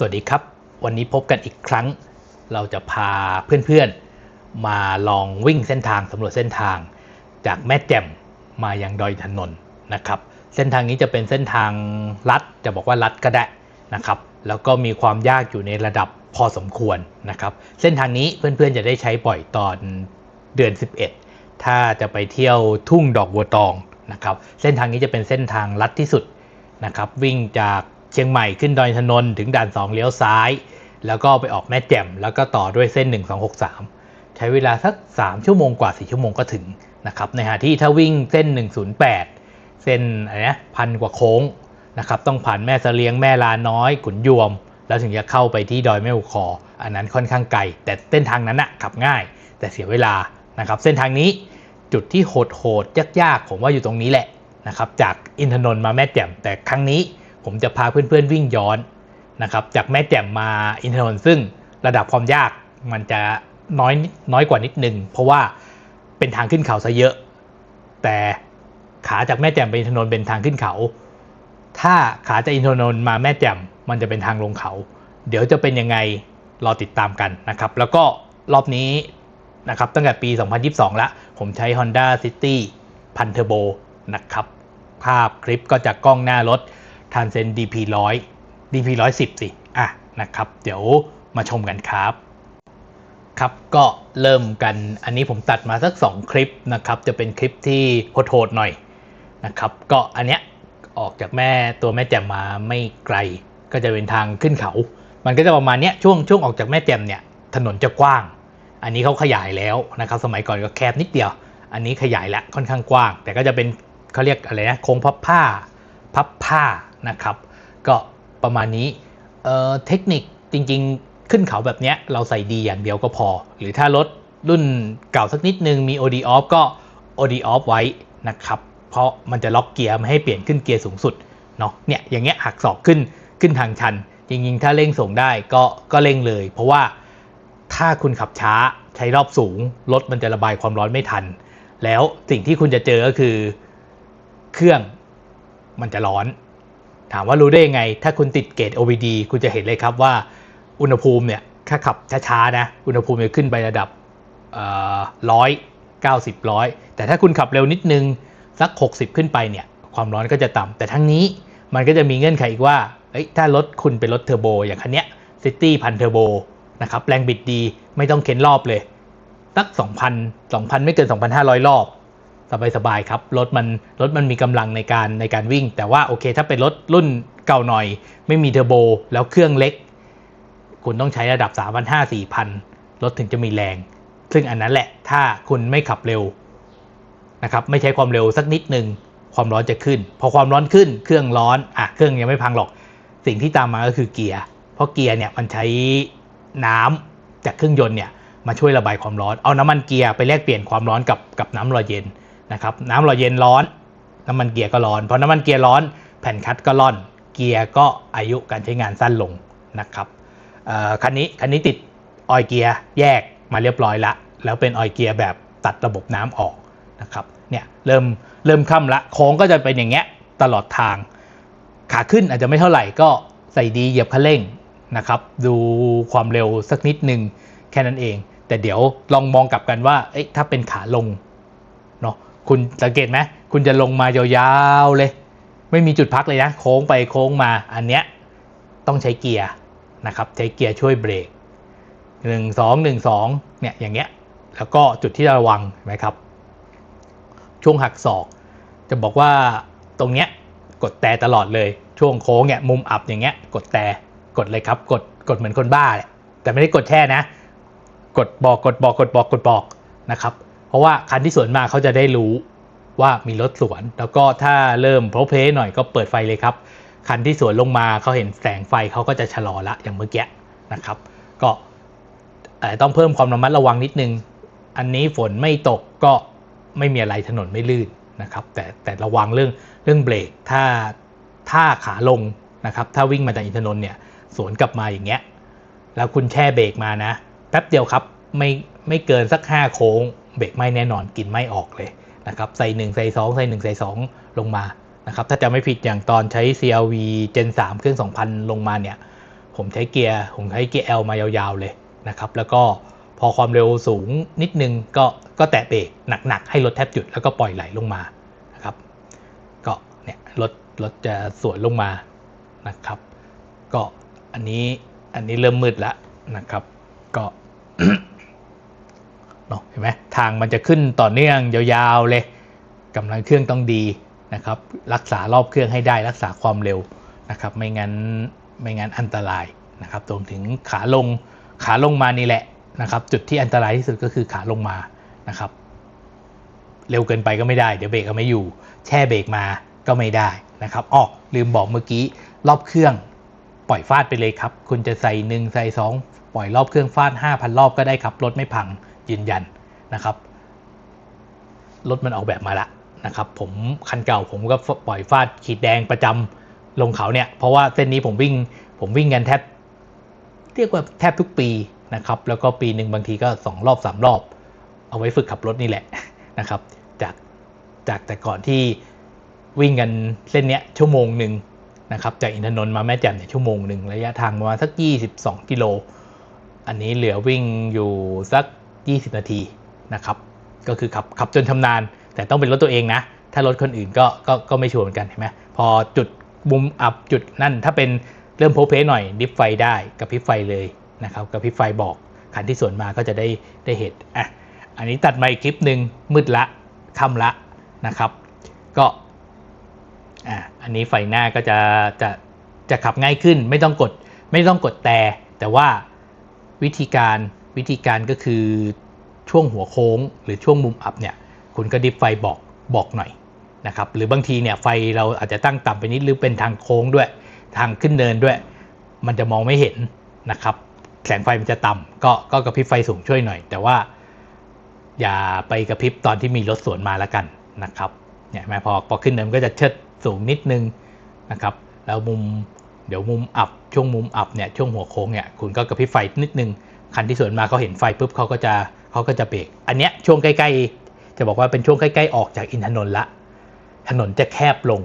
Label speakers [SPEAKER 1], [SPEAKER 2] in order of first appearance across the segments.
[SPEAKER 1] สวัสดีครับ วันนี้พบกันอีกครั้ง เราจะพาเพื่อนๆ มาลองวิ่งเส้นทางสำรวจเส้นทาง จากแม่แจ่มมายังดอยถนนนะครับ เส้นทางนี้จะเป็นเส้นทางลัดจะบอกว่าลัดก็ได้นะครับ แล้วก็มีความยากอยู่ในระดับพอสมควรนะครับ เส้นทางนี้เพื่อนๆจะได้ใช้บ่อยตอนเดือน 11 ถ้าจะไปเที่ยวทุ่งดอกบัวตองนะครับ เส้นทางนี้จะเป็นเส้นทางลัดที่สุดนะครับ วิ่งจาก เชียงใหม่ขึ้นดอยถนนถึงด่าน 2 เลี้ยวซ้าย แล้วก็ไปออกแม่แจ่ม แล้วก็ต่อด้วยเส้น 1263 ใช้เวลาสัก 3 ชั่วโมงกว่า 4 ชั่วโมงก็ถึงนะครับในขณะที่ถ้าวิ่งเส้น 108 เส้นอะไรนะพันกว่าโค้งนะครับต้องผ่านแม่เสลียงแม่ลาน้อยขุนยวม แล้วถึงจะเข้าไปที่ดอยแม่อุคอ อันนั้นค่อนข้างไกล แต่เส้นทางนั้นอะขับง่าย แต่เสียเวลานะครับเส้นทางนี้จุดที่โหดโหดๆยากๆ ผมว่าอยู่ตรงนี้แหละนะครับจากอินทนนท์มาแม่แจ่มแต่ครั้งนี้ ผมจะพาเพื่อนๆวิ่งย้อนนะครับจากแม่แจ่มมาอินทนนท์ซึ่งระดับความยากมันจะน้อยน้อยกว่านิดนึง เพราะว่าเป็นทางขึ้นเขาซะเยอะ แต่ขาจากแม่แจ่มไปอินทนนท์เป็นทางขึ้นเขา ถ้าขาจากอินทนนท์มาแม่แจ่มมันจะเป็นทางลงเขา เดี๋ยวจะเป็นยังไงรอติดตามกันนะครับ แล้วก็รอบนี้นะครับตั้งแต่ปี 2022 และผมใช้ Honda City พันเทอร์โบนะครับ ภาพคลิปก็จากกล้องหน้ารถ ทันเซน DP 100 DP 110สิอะนะครับ เดี๋ยวมาชมกันครับ ครับก็เริ่มกันอันนี้ผมตัดมาสัก 2 คลิปนะครับ จะเป็นคลิปที่โหดๆหน่อยนะครับ ก็อันเนี้ยออกจากแม่ตัวแม่แจ่มมาไม่ไกล ก็จะเป็นทางขึ้นเขา มันก็จะประมาณเนี้ยช่วงช่วงออกจากแม่แจ่มเนี่ยถนนจะกว้าง อันนี้เขาขยายแล้วนะครับ สมัยก่อนก็แคบนิดเดียว อันนี้ขยายล้วค่อนข้างกว้าง แต่ก็จะเป็นเขาเรียกอะไรนะโค้งพับผ้า พับผ้า นะครับ ก็ประมาณนี้เอ่อเทคนิคจริงๆ ขึ้นเขาแบบเนี้ยเราใส่ดีอย่างเดียวก็พอ หรือถ้ารถรุ่นเก่าสักนิดนึงมี OD off ก็ OD off ไว้นะครับ เพราะมันจะล็อกเกียร์ไม่ให้เปลี่ยนขึ้นเกียร์สูงสุดเนาะเนี่ยอย่างเงี้ยหักศอกขึ้นขึ้นทางชัน จริงๆ ถ้าเร่งส่งได้ก็ก็เร่งเลย เพราะว่าถ้าคุณขับช้าใช้รอบสูงรถมันจะระบายความร้อนไม่ทัน แล้วสิ่งที่คุณจะเจอก็คือเครื่องมันจะร้อน ถามว่ารู้ได้ยังไง ถ้าคุณติดเกรด OBD คุณจะเห็นเลยครับว่าอุณหภูมิเนี่ยถ้าขับช้าๆนะ อุณหภูมิจะขึ้นไประดับร้อยเก้าสิบร้อยแต่ถ้าคุณขับเร็วนิดนึง สัก 60 ขึ้นไปเนี่ย ความร้อนก็จะต่ำแต่ทั้งนี้มันก็จะมีเงื่อนไขอีกว่าถ้ารถคุณเป็นรถเทอร์โบอย่างคันเนี้ยซิตี้พันเทอร์โบนะครับแรงบิดดีไม่ต้องเข็นรอบเลย สัก 2,000 2,000 ไม่เกิน 2,500 รอบ สบายๆครับรถมันรถมันมีกำลังในการในการวิ่ง แต่ว่าโอเค ถ้าเป็นรถรุ่นเก่าหน่อย ไม่มีเทอร์โบแล้วเครื่องเล็ก คุณต้องใช้ระดับ 3,500 4,000 รถถึงจะมีแรง ซึ่งอันนั้นแหละถ้าคุณไม่ขับเร็วนะครับไม่ใช้ความเร็วสักนิดหนึ่งความร้อนจะขึ้น พอความร้อนขึ้นเครื่องร้อนอะเครื่องยังไม่พังหรอก สิ่งที่ตามมาก็คือเกียร์เพราะเกียร์เนี่ยมันใช้น้ำจากเครื่องยนต์เนี่ยมาช่วยระบายความร้อน เอาน้ำมันเกียร์ไปแลกเปลี่ยนความร้อนกับกับน้ำรอเย็น นะครับน้ำรอเย็นร้อน น้ำมันเกียร์ก็ร้อนพอน้ำมันเกียร์ร้อน แผ่นคัดก็ร่อน เกียร์ก็อายุการใช้งานสั้นลงนะครับคันนี้คันนี้ติดออยเกียร์แยกมาเรียบร้อยละ แล้วเป็นออยเกียร์แบบตัดระบบน้ำออกนะครับเนี่ยเริ่มเริ่มค่ำละโค้งก็จะเป็นอย่างเงี้ยตลอดทาง ขาขึ้นอาจจะไม่เท่าไหร่ก็ใส่ดีเหยียบคันเร่งนะครับดูความเร็วสักนิดหนึ่งแค่นั้นเอง แต่เดี๋ยวลองมองกลับกันว่าถ้าเป็นขาลง คุณสังเกตไหมคุณจะลงมายาวๆเลย ไม่มีจุดพักเลยนะโค้งไปโค้งมาอันเนี้ยต้องใช้เกียร์นะครับใช้เกียร์ช่วยเบรกหนึ่งสองหนึ่งสองเนี่ยอย่างเงี้ยแล้วก็จุดที่ระวังไหมครับ ช่วงหักศอก จะบอกว่าตรงเนี้ยกดแต่ตลอดเลยช่วงโค้งเนี่ยมุมอับอย่างเงี้ยกดแต่กดเลยครับ กดกดเหมือนคนบ้าแหละแต่ไม่ได้กดแช่นะ กดบอกกดบอกกดบอกกดบอกนะครับ เพราะว่าคันที่สวนมาเขาจะได้รู้ว่ามีรถสวน แล้วก็ถ้าเริ่มโพลเพลหน่อยก็เปิดไฟเลยครับ คันที่สวนลงมาเขาเห็นแสงไฟเขาก็จะชะลอละอย่างเมื่อกี้นะครับ ก็ต้องเพิ่มความระมัดระวังนิดนึง อันนี้ฝนไม่ตกก็ไม่มีอะไรถนนไม่ลื่นนะครับ แต่แต่ระวังเรื่องเรื่องเบรกถ้าถ้าขาลงนะครับ ถ้าวิ่งมาจากอินทนนท์เนี่ยสวนกลับมาอย่างเงี้ย แล้วคุณแช่เบรกมานะแป๊บเดียวครับ ไม่ไม่เกินสัก 5 โค้ง เบรกไม่แน่นอนกินไม่ออกเลยนะครับใส่1ใส่2ใส่1ใส่2 ลงมานะครับถ้าจะไม่ผิดอย่างตอนใช้ CRV Gen 3 เครื่อง 2,000 ลงมาเนี่ยผมใช้เกียร์ผมใช้เกียร์ L มายาวๆเลยนะครับแล้วก็พอความเร็วสูงนิดนึงก็ก็แตะเบรกหนักๆ ให้รถแทบจุดแล้วก็ปล่อยไหลลงมานะครับก็เนี่ยรถรถจะสวนลงมานะครับก็อันนี้อันนี้เริ่มมืดแล้วนะครับก็ เนาะเห็นไหมทางมันจะขึ้นต่อเนื่องยาวๆเลยกำลังเครื่องต้องดีนะครับรักษารอบเครื่องให้ได้รักษาความเร็วนะครับไม่งั้นไม่งั้นอันตรายนะครับรวมถึงขาลงขาลงมานี่แหละนะครับจุดที่อันตรายที่สุดก็คือขาลงมานะครับเร็วเกินไปก็ไม่ได้เดี๋ยวเบรกก็ไม่อยู่ แช่เบรกมาก็ไม่ได้นะครับอ้อลืมบอกเมื่อกี้รอบเครื่องปล่อยฟาดไปเลยครับ คุณจะใส่หนึ่งใส่สองปล่อยรอบเครื่องฟาด 5,000 รอบก็ได้ครับรถไม่พัง ยืนยันนะครับรถมันออกแบบมาละนะครับผมคันเก่าผมก็ปล่อยฟาดขีดแดงประจำลงเขาเนี่ยเพราะว่าเส้นนี้ผมวิ่งผมวิ่งกันแทบเรียกว่าแทบทุกปีนะครับแล้วก็ปีหนึ่งบางทีก็ 2 รอบ 3 รอบ เอาไว้ฝึกขับรถนี่แหละนะครับจากจากแต่ก่อนที่วิ่งกันเส้นเนี้ยชั่วโมงหนึ่งนะครับจากอินทนนท์มาแม่แจ่มเนี่ยชั่วโมงหนึ่งระยะทางประมาณสัก 22 กิโล อันนี้เหลือวิ่งอยู่สัก 20 นาทีนะครับก็คือขับขับจนชำนาญ แต่ต้องเป็นรถตัวเองนะ ถ้ารถคนอื่นก็ก็ก็ไม่ชัวร์เหมือนกันเห็นไหมพอจุดมุมอับจุดนั่นถ้าเป็นเริ่มโพเพหน่อยดิฟไฟได้กับพิบไฟเลยนะครับกับพิบไฟบอกคันที่สวนมาก็จะได้ได้เห็นอะอันนี้ตัดมาอีกคลิปหนึ่งมืดละค่ำละนะครับก็อะอันนี้ไฟหน้าก็จะจะจะขับง่ายขึ้น ไม่ต้องกดไม่ต้องกดแต่แต่ว่าวิธีการ วิธีการก็คือช่วงหัวโค้ง หรือช่วงมุมอับเนี่ยคุณก็ดิฟไฟบอกบอกหน่อยนะครับหรือบางทีเนี่ยไฟเราอาจจะตั้งต่ำไปนิดหรือเป็นทางโค้งด้วย ทางขึ้นเนินด้วย มันจะมองไม่เห็นนะครับแสงไฟมันจะต่ำก็ก็กระพริบไฟสูงช่วยหน่อย แต่ว่า อย่าไปกระพริบตอนที่มีรถสวนมาแล้วกันนะครับเนี่ยแม้พอพอขึ้นเนินมันก็จะเชิดสูงนิดนึงนะครับแล้วมุมเดี๋ยวมุมอับช่วงมุมอับเนี่ยช่วงหัวโค้งเนี่ยคุณก็กระพริบไฟนิดนึง คันที่สวนมาเขาเห็นไฟปุ๊บเขาก็จะเขาก็จะเบรกอันเนี้ยช่วงใกล้ๆ จะบอกว่าเป็นช่วงใกล้ๆออกจากอินทนนท์ละ ถนนจะแคบลง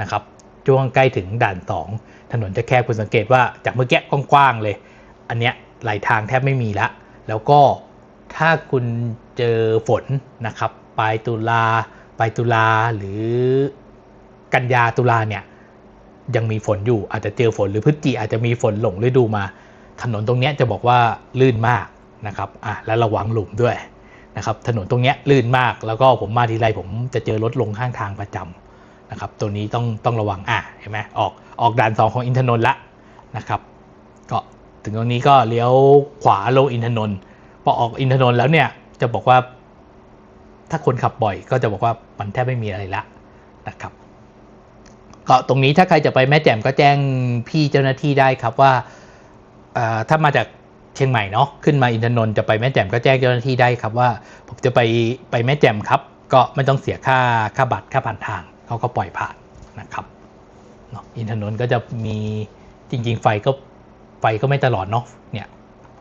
[SPEAKER 1] นะครับช่วงใกล้ถึงด่าน 2 ถนนจะแคบคุณสังเกตว่าจากเมื่อกี้กว้างๆเลย อันเนี้ยไหลทางแทบไม่มีละ แล้วก็ถ้าคุณเจอฝนนะครับปลายตุลาปลายตุลาหรือกันยาตุลาเนี่ยยังมีฝนอยู่อาจจะเจอฝนหรือพฤศจิอาจจะมีฝนหลงฤดูมา ถนนตรงนี้จะบอกว่าลื่นมากนะครับอะและระวังหลุมด้วยนะครับถนนตรงนี้ลื่นมากแล้วก็ผมมาทีไรผมจะเจอรถลงข้างทางประจำนะครับตัวนี้ต้องต้องระวังอะเห็นไหมออกออกด่านสองของอินทนนท์ละนะครับก็ถึงตรงนี้ก็เลี้ยวขวาลงอินทนนท์พอออกอินทนนท์แล้วเนี่ยจะบอกว่า ถ้าคนขับบ่อยก็จะบอกว่ามันแทบไม่มีอะไรละนะครับก็ตรงนี้ถ้าใครจะไปแม่แจ่มก็แจ้งพี่เจ้าหน้าที่ได้ครับว่า ถ้ามาจากเชียงใหม่เนาะขึ้นมาอินทนนท์จะไปแม่แจ่มก็แจ้งเจ้าหน้าที่ได้ครับว่า ผมจะไปไปแม่แจ่มครับ ก็ไม่ต้องเสียค่าค่าบัตรค่าผ่านทางเขาก็ปล่อยผ่านนะครับเนาะอินทนนท์ก็จะมีจริง ๆ ไฟก็ไฟก็ไม่ตลอดเนาะเนี่ย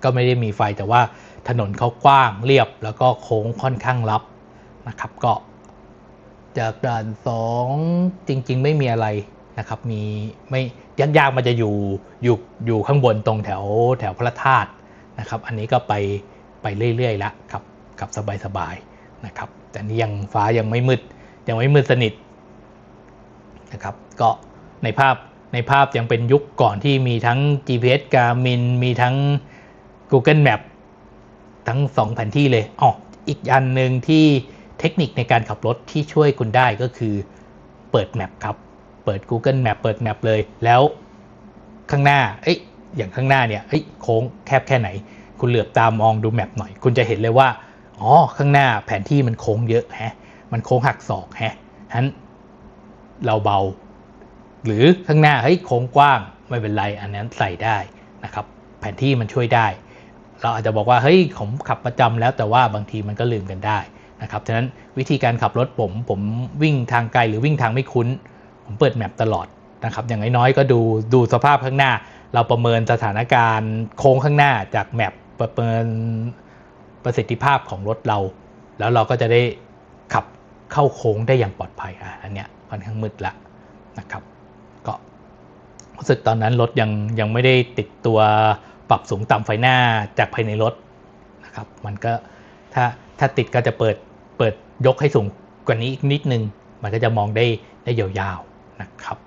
[SPEAKER 1] ก็ไม่ได้มีไฟแต่ว่าถนนเขากว้างเรียบแล้วก็โค้งค่อนข้างลับนะครับ ก็จากด่านสองจริง ๆ ไม่มีอะไร นะครับมีไม่ยากๆมันจะอยู่อยู่อยู่ข้างบนตรงแถวแถวพระธาตุนะครับอันนี้ก็ไปไปเรื่อยๆแล้วครับขับสบายๆนะครับแต่นี่ยังฟ้ายังไม่มืดยังไม่มืดสนิทนะครับก็ในภาพในภาพยังเป็นยุคก่อนที่มีทั้ง GPS Garmin มีทั้ง Google Map ทั้ง 2 แผนที่เลยอ๋ออีกอันหนึ่งที่เทคนิคในการขับรถที่ช่วยคุณได้ก็คือเปิดแมปครับ ปิด Google Map เปิดแมปเลย แล้วข้างหน้า เอ้ยอย่างข้างหน้าเนี่ยเอ้ยโค้งแคบแค่ไหน คุณเหลือบตามองดูแมปหน่อย คุณจะเห็นเลยว่า อ๋อ ข้างหน้าแผนที่มันโค้งเยอะแฮะ มันโค้งหักศอกแฮะฉะนั้นเราเบา หรือข้างหน้าเฮ้ยโค้งกว้างไม่เป็นไร อันนั้นใส่ได้นะครับ แผนที่มันช่วยได้ เราอาจจะบอกว่าเฮ้ยผมขับประจำแล้วแต่ว่าบางทีมันก็ลืมกันได้นะครับ ฉะนั้นวิธีการขับรถผมผมวิ่งทางไกลหรือวิ่งทางไม่คุ้น ผมเปิดแมปตลอดนะครับอย่างน้อยๆก็ดูดูสภาพข้างหน้า เราประเมินสถานการณ์โค้งข้างหน้าจากแมปประเมินประสิทธิภาพของรถเรา แล้วเราก็จะได้ขับเข้าโค้งได้อย่างปลอดภัยอะอันเนี้ยค่อนข้างมืดละนะครับ ก็รู้สึกตอนนั้นรถยังยังไม่ได้ติดตัวปรับสูงต่ำไฟหน้าจากภายในรถนะครับ มันก็ถ้าถ้าติดก็จะเปิดเปิดยกให้สูงกว่านี้อีกนิดนึง มันก็จะมองได้ได้ยาว นะครับ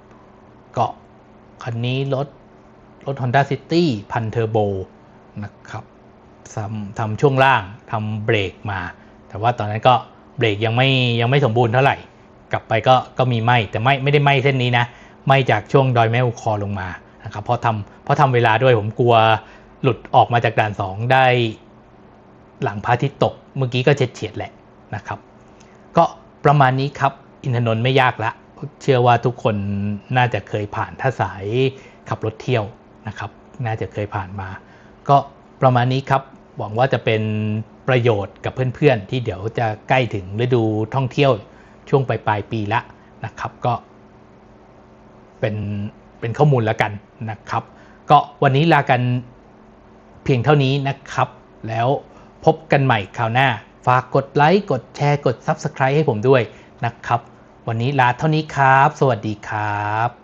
[SPEAKER 1] ก็คันนี้รถรถ Honda City พันเทอร์โบนะครับทำทำช่วงล่างทำเบรกมา แต่ว่าตอนนั้นก็เบรกยังไม่ยังไม่สมบูรณ์เท่าไหร่ กลับไปก็ก็มีไหมแต่ไม่ไม่ได้ไหมเส้นนี้นะไหมจากช่วงดอยแม่อุคอลงมานะครับเพราะทำเพราะทำเวลาด้วยผมกลัวหลุดออกมาจากด่าน 2 ได้หลังพระอาทิตย์ตกเมื่อกี้ก็เฉียดเฉียดแหละนะครับ ก็ประมาณนี้ครับ อินทนนท์ไม่ยากละ เชื่อว่าทุกคนน่าจะเคยผ่านถ้าสายขับรถเที่ยวนะครับ น่าจะเคยผ่านมา ก็ประมาณนี้ครับ หวังว่าจะเป็นประโยชน์กับเพื่อนๆ ที่เดี๋ยวจะใกล้ถึงฤดูท่องเที่ยวช่วงปลายปลายปีละนะครับ ก็เป็นเป็นข้อมูลแล้วกันนะครับ ก็วันนี้ลากันเพียงเท่านี้นะครับ แล้วพบกันใหม่คราวหน้า ฝากกดไลค์ กดแชร์ กด Subscribe ให้ผมด้วยนะครับ วันนี้ลาเท่านี้ครับ สวัสดีครับ